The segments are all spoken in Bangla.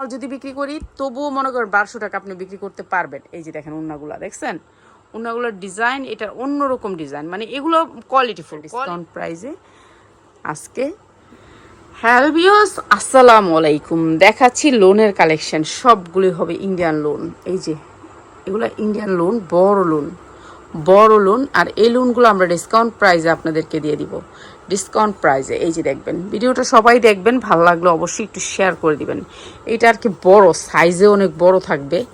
যদি বিক্রি করি তবুও মনে করেন বারোশো টাকা আপনি বিক্রি করতে পারবেন। এই যে দেখেন উন্নাগুলা দেখছেন? উন্নাগুলোর ডিজাইন এটা অন্যরকম ডিজাইন। মানে এগুলো কোয়ালিটিফুল ডিসকাউন্ট প্রাইসে আজকে হ্যালো বিয়স আসসালামু আলাইকুম দেখাচ্ছি লোনের কালেকশন সবগুলি হবে ইন্ডিয়ান লোন এই যে এগুলো ইন্ডিয়ান লোন বড় লোন বড় লোন আর এই লোনগুলো আমরা ডিসকাউন্ট প্রাইজে আপনাদেরকে দিয়ে দিব। ডিসকাউন্ট প্রাইজে এই যে দেখবেন, ভিডিওটা সবাই দেখবেন, ভালো লাগলে অবশ্যই একটু শেয়ার করে দিবেন। এটা আর কি বড় সাইজে অনেক বড় থাকবে।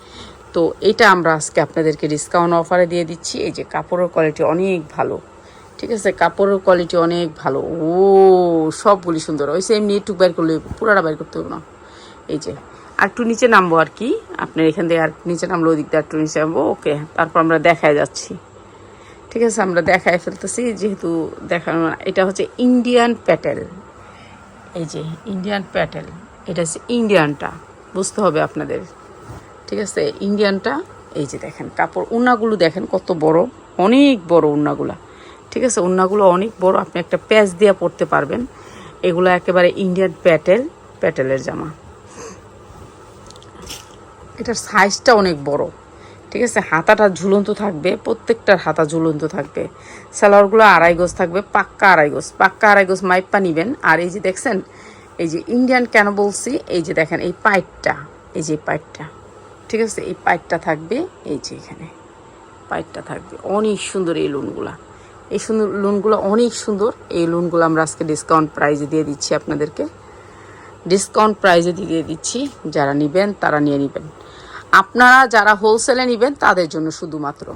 তো এটা আমরা আজকে আপনাদেরকে ডিসকাউন্ট অফারে দিয়ে দিচ্ছি। এই যে কাপড়ের কোয়ালিটি অনেক ভালো। ঠিক আছে? কাপড়ের কোয়ালিটি অনেক ভালো। ও, সবগুলি সুন্দর। ওই সেম নিয়ে একটু বের করলে পুরাটা বের করতে হবে না। এই যে আর একটু নিচে নামবো আর কি। আপনার এখান থেকে আর নিচে নামলো ওই দিকটা একটু নিচে নামবো, ওকে। তারপর আমরা দেখায় যাচ্ছি। ঠিক আছে, আমরা দেখায় ফেলতেছি, যেহেতু দেখানো এটা হচ্ছে ইন্ডিয়ান প্যাটেল এই যে ইন্ডিয়ান প্যাটেল এটা হচ্ছে ইন্ডিয়ানটা বুঝতে হবে আপনাদের। ঠিক আছে ইন্ডিয়ানটা এই যে দেখেন কাপড় উন্নাগুলো দেখেন, কত বড়, অনেক বড় উন্নাগুলা। ঠিক আছে, উন্নাগুলো অনেক বড়, আপনি একটা প্যাচ দিয়ে পরতে পারবেন। এগুলো একেবারে ইন্ডিয়ান প্যাটেল প্যাটেলের জামা। এটার সাইজটা অনেক বড়, ঠিক আছে? হাতাটা ঝুলন্ত থাকবে, প্রত্যেকটার হাতা ঝুলন্ত থাকবে। সালোয়ারগুলো আড়াই গোজ থাকবে, পাক্কা আড়াই গোজ। পাক্কা আড়াই গোজ মাইপা নিবেন। আর এই যে দেখছেন, এই যে ইন্ডিয়ান কেন বলছি? এই যে দেখেন, এই পাইটটা এই যে পাইটটা ঠিক আছে? এই পাইটটা থাকবে, এই যে এখানে পাইটটা থাকবে। অনেক সুন্দর এই লোনগুলা এই সুন্দর লোনগুলো অনেক সুন্দর। এই লোনগুলো আমরা আজকে ডিসকাউন্ট প্রাইজে দিয়ে দিচ্ছি আপনাদেরকে। ডিসকাউন্ট প্রাইজে দিয়ে দিচ্ছি, যারা নেবেন তারা নিয়ে নেবেন। আপনারা যারা হোলসেলে নেবেন, তাদের জন্য শুধুমাত্র।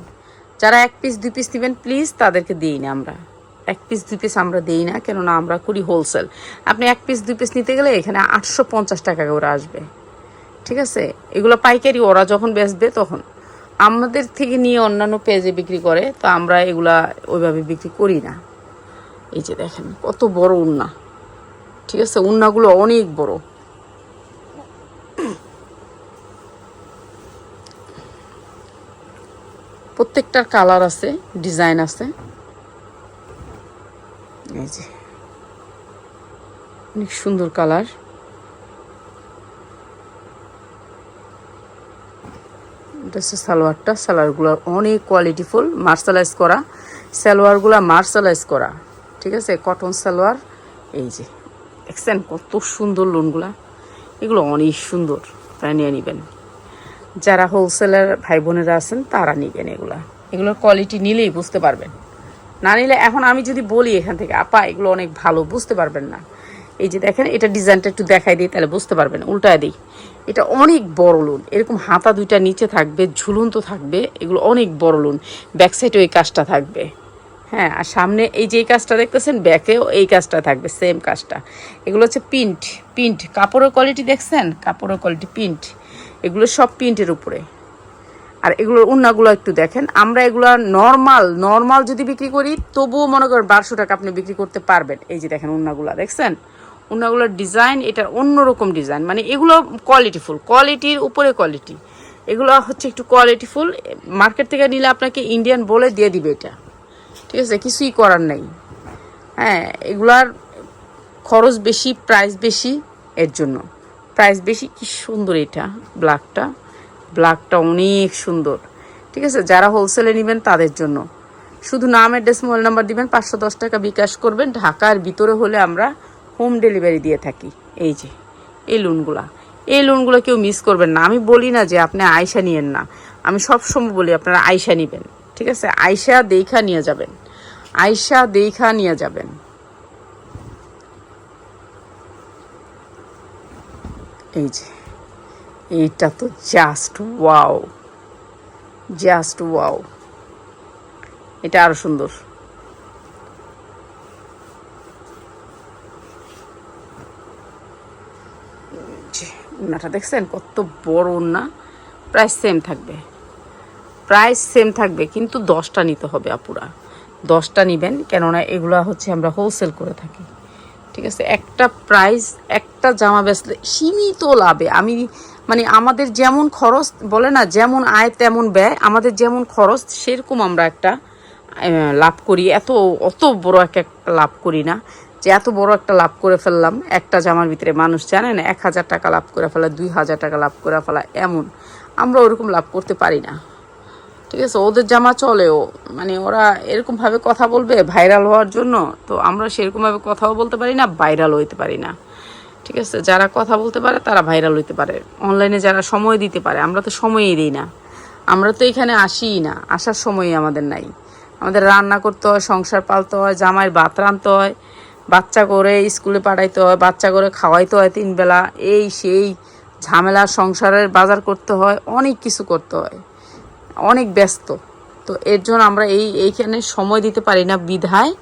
যারা এক পিস দুই পিস নেবেন প্লিজ তাদেরকে দিই না আমরা। এক পিস দুই পিস আমরা দিই না, কেননা আমরা করি হোলসেল আপনি এক পিস দুই পিস নিতে গেলে এখানে আটশো পঞ্চাশ টাকা করে আসবে। ঠিক আছে? এগুলো পাইকারি, ওরা যখন বেচবে তখন। আমাদের থেকে নিয়ে অন্যান্য পেজে বিক্রি করে, তো আমরা এগুলা ওইভাবে বিক্রি করি না। এই যে দেখেন, কত বড় উন্না। ঠিক আছে? উন্নাগুলো অনেক বড়। প্রত্যেকটার কালার আছে ডিজাইন আছে। এই যে। অনেক সুন্দর কালার এটা হচ্ছে সালোয়ারটা সালোয়ারগুলো অনেক কোয়ালিটিফুল মার্শালাইজ করা। সালোয়ারগুলো মার্শালাইজ করা ঠিক আছে? কটন সালোয়ার এই যে। দেখছেন কত সুন্দর লোনগুলা এগুলো অনেক সুন্দর তাই নিয়ে নেবেন। যারা হোলসেলার ভাই বোনেরা আছেন, তারা নেবেন এগুলা। এগুলোর কোয়ালিটি নিলেই বুঝতে পারবেন। না নিলে এখন আমি যদি বলি এখান থেকে, আপা, এগুলো অনেক ভালো, বুঝতে পারবেন না। এই যে দেখেন, এটা ডিজাইনটা একটু দেখাই দিই, তাহলে বুঝতে পারবেন, উল্টায় দিই। এটা অনেক বড় লোন এরকম হাতা দুইটা নিচে থাকবে, ঝুলন্ত থাকবে, এগুলো অনেক বড় লোন ব্যাক সাইডে ওই কাজটা থাকবে। হ্যাঁ আর সামনে এই যে এই কাজটা দেখতেছেন ব্যাকেও এই কাজটা থাকবে সেম কাজটা। এগুলো হচ্ছে প্রিন্ট প্রিন্ট কাপড়ের কোয়ালিটি দেখছেন? কাপড়ের কোয়ালিটি প্রিন্ট এগুলো সব প্রিন্টের উপরে। আর এগুলোর উন্নাগুলো একটু দেখেন। আমরা এগুলো নর্মাল নর্মাল যদি বিক্রি করি, তবুও মনে করেন বারোশো টাকা আপনি বিক্রি করতে পারবেন। এই যে দেখেন উন্নাগুলা, দেখছেন? উন্নাগুলোর ডিজাইন এটার অন্যরকম ডিজাইন মানে এগুলো কোয়ালিটিফুল কোয়ালিটির উপরে কোয়ালিটি এগুলো হচ্ছে একটু কোয়ালিটিফুল মার্কেট থেকে নিলে আপনাকে ইন্ডিয়ান বলে দিয়ে দিবে এটা। ঠিক আছে? কিছুই করার নেই। হ্যাঁ এগুলার খরচ বেশি প্রাইস বেশি এর জন্য। প্রাইস বেশি, কি সুন্দর এটা ব্ল্যাকটা ব্ল্যাকটা অনেক সুন্দর। ঠিক আছে? যারা হোলসেলে নেবেন তাদের জন্য। শুধু নাম অ্যাড্রেস মোবাইল নাম্বার দিবেন, পাঁচশো দশ টাকা বিকাশ করবেন। ঢাকার ভিতরে হলে আমরা হোম ডেলিভারি দিয়ে থাকি। এই যে, এই লোনগুলা এই লোনগুলো কেউ মিস করবেন না। আমি বলি না যে আপনি আয়সা নিয়েন না। আমি সবসময় বলি, আপনারা আয়সা নেবেন। ঠিক আছে? আয়সা দেখা নিয়ে যাবেন। আয়সা দেখা নিয়ে যাবেন। এই যে, এইটা তো জাস্ট ওয়াও জাস্ট ওয়াও এটা আরও সুন্দর। উন্নাটা দেখছেন? কত বড় উন্না প্রাইস সেম থাকবে। প্রাইস সেম থাকবে, কিন্তু দশটা নিতে হবে আপুরা। দশটা নিবেন, কেননা এগুলা হচ্ছে আমরা হোলসেল করে থাকি। ঠিক আছে? একটা প্রাইস একটা জামা বেচলে সীমিত লাভে। আমি মানে আমাদের যেমন খরচ, বলে না, যেমন আয় তেমন ব্যয়, আমাদের যেমন খরচ, সেরকম আমরা একটা লাভ করি। এত, অত বড় একটা লাভ করি না। যে এত বড় একটা লাভ করে ফেললাম, একটা জামার ভিতরে মানুষ জানে না, এক হাজার টাকা লাভ করে ফেলা, দুই হাজার টাকা লাভ করে ফেলা, এমন। আমরা ওরকম লাভ করতে পারি না। ঠিক আছে, ওদের জামা চলেও। মানে ওরা এরকমভাবে কথা বলবে ভাইরাল হওয়ার জন্য, তো আমরা সেরকমভাবে কথাও বলতে পারি না ভাইরাল হইতে পারি না। ঠিক আছে, যারা কথা বলতে পারে তারা ভাইরাল হইতে পারে। অনলাইনে যারা সময় দিতে পারে, আমরা তো সময়ই দিই না। আমরা তো এখানে আসিই না, আসার সময়ই আমাদের নাই। আমাদের রান্না করতে হয়, সংসার পালতে হয় জামাইয়ের ভাত রাঁধতে হয়, বাচ্চা করে স্কুলে পাঠাইতে হয়, বাচ্চা করে খাওয়াইতে হয় তিন বেলা, এই সেই ঝামেলা, সংসারের বাজার করতে হয়, অনেক কিছু করতে হয়। অনেক ব্যস্ত। তো এর জন্য আমরা এই, এইখানে সময় দিতে পারি না বিধায়।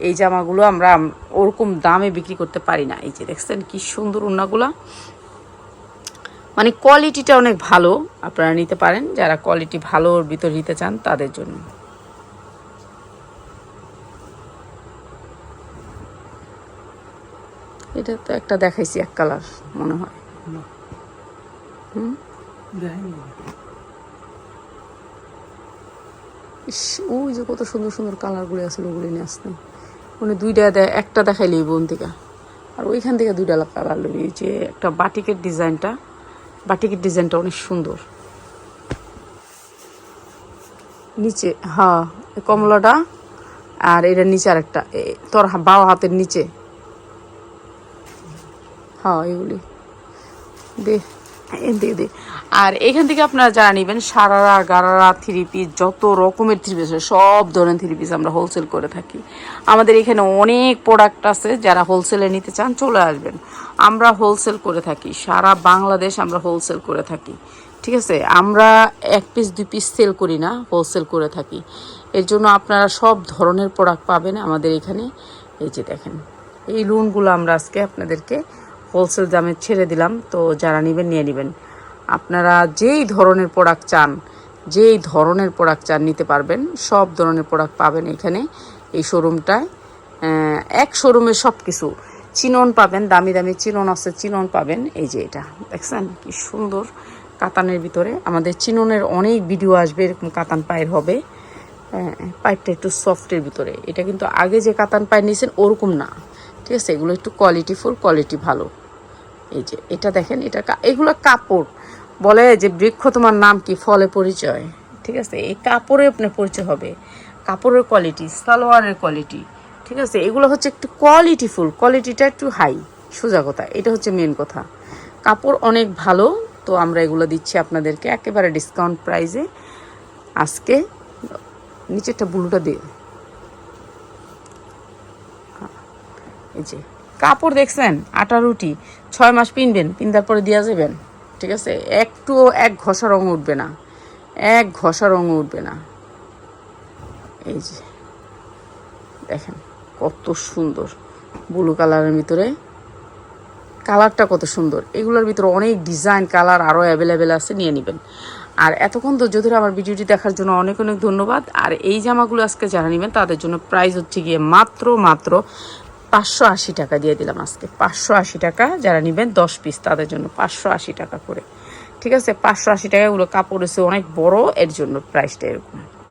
এই জামাগুলো আমরা ওরকম দামে বিক্রি করতে পারি না। এই যে দেখছেন কি সুন্দর উন্নাগুলা। মানে কোয়ালিটিটা অনেক ভালো আপনারা নিতে পারেন। যারা কোয়ালিটি ভালোর ভিতর নিতে চান তাদের জন্য। এটা তো একটা দেখাইছি এক কালার মনে হয়। ওই যে কত সুন্দর সুন্দর কালারগুলো আছে ওগুলি নিয়ে আসতাম। মানে দুইটা একটা দেখাইলি বোন থেকে। আর ওইখান থেকে দুইটা কালার লবি যে একটা বাটিকের ডিজাইনটা। বাটিকের ডিজাইনটা অনেক সুন্দর। নিচে হ্যাঁ কমলাটা আর এটা নিচে আরেকটা, এ- তোর বাও হাতের নিচে। হ্যাঁ এগুলি। দে। এ দে দে আর এখান থেকে আপনারা যারা নেবেন, সারারা, গারারা থ্রি পিস যত রকমের থ্রি পিস সব ধরনের থ্রি পিস আমরা হোলসেল করে থাকি। আমাদের এখানে অনেক প্রোডাক্ট আছে, যারা হোলসেলে নিতে চান, চলে আসবেন। আমরা হোলসেল করে থাকি, সারা বাংলাদেশ আমরা হোলসেল করে থাকি, ঠিক আছে? আমরা এক পিস দুই পিস সেল করি না হোলসেল করে থাকি। এর জন্য আপনারা সব ধরনের প্রোডাক্ট পাবেন আমাদের এখানে। এই যে দেখেন, এই লোনগুলো আমরা আজকে আপনাদেরকে হোলসেল দামে ছেড়ে দিলাম, তো যারা নেবেন নিয়ে নেবেন। আপনারা যেই ধরনের প্রোডাক্ট চান, যেই ধরনের প্রোডাক্ট চান নিতে পারবেন, সব ধরনের প্রোডাক্ট পাবেন এখানে, এই শোরুমটায় এক শোরুমে সব কিছু চিনন পাবেন, দামি দামি চিনন আছে, চিনন পাবেন। এই যে এটা, দেখছেন? কি সুন্দর কাতানের ভিতরে। আমাদের চিননের অনেক ভিডিও আসবে, এরকম কাতান পায়ের হবে। পাইপটা একটু সফটের ভিতরে। এটা কিন্তু আগে যে কাতান পায়ের নিয়েছেন, ওরকম না। ঠিক আছে, এগুলো একটু কোয়ালিটি ফুল কোয়ালিটি ভালো। এই যে, এটা দেখেন, এটা এগুলো কাপড়। বলে যে বৃক্ষ তোমার নাম কি? ফলে পরিচয়। ঠিক আছে, এই কাপড়ে আপনার পরিচয় হবে। কাপড়ের কোয়ালিটি সালোয়ারের কোয়ালিটি ঠিক আছে, এগুলো হচ্ছে একটু কোয়ালিটি ফুল কোয়ালিটিটা একটু হাই সোজা কথা, এটা হচ্ছে মেন কথা। কাপড় অনেক ভালো, তো আমরা এগুলো দিচ্ছি আপনাদেরকে, একেবারে ডিসকাউন্ট প্রাইসে আজকে, নিচেরটা ব্লুটা দিয়ে এই যে, কাপড় দেখছেন, আটা রুটি, ছয় মাস পিনবেন পিন্দার পরে দিয়া যাবেন, ঠিক আছে? একটু এক ঘষা রং উঠবে না, এক ঘষা রং উঠবে না। এই যে, দেখেন কত সুন্দর ব্লু কালারের ভিতরে। কালারটা কত সুন্দর, এগুলোর ভিতরে অনেক ডিজাইন কালার আরও অ্যাভেলেবেল আছে, নিয়ে নেবেন। আর এতক্ষণ ধৈর্য ধরে আমার ভিডিওটি দেখার জন্য অনেক অনেক ধন্যবাদ। আর এই জামাগুলো আজকে যারা নেবেন, তাদের জন্য প্রাইস হচ্ছে গিয়ে মাত্র মাত্র পাঁচশো আশি টাকা দিয়ে দিলাম আজকে। পাঁচশো আশি টাকা যারা নেবেন, দশ পিস তাদের জন্য পাঁচশো আশি টাকা করে। ঠিক আছে? পাঁচশো আশি টাকা ওগুলো কাপড় এসে অনেক বড়, এর জন্য প্রাইসটা এরকম।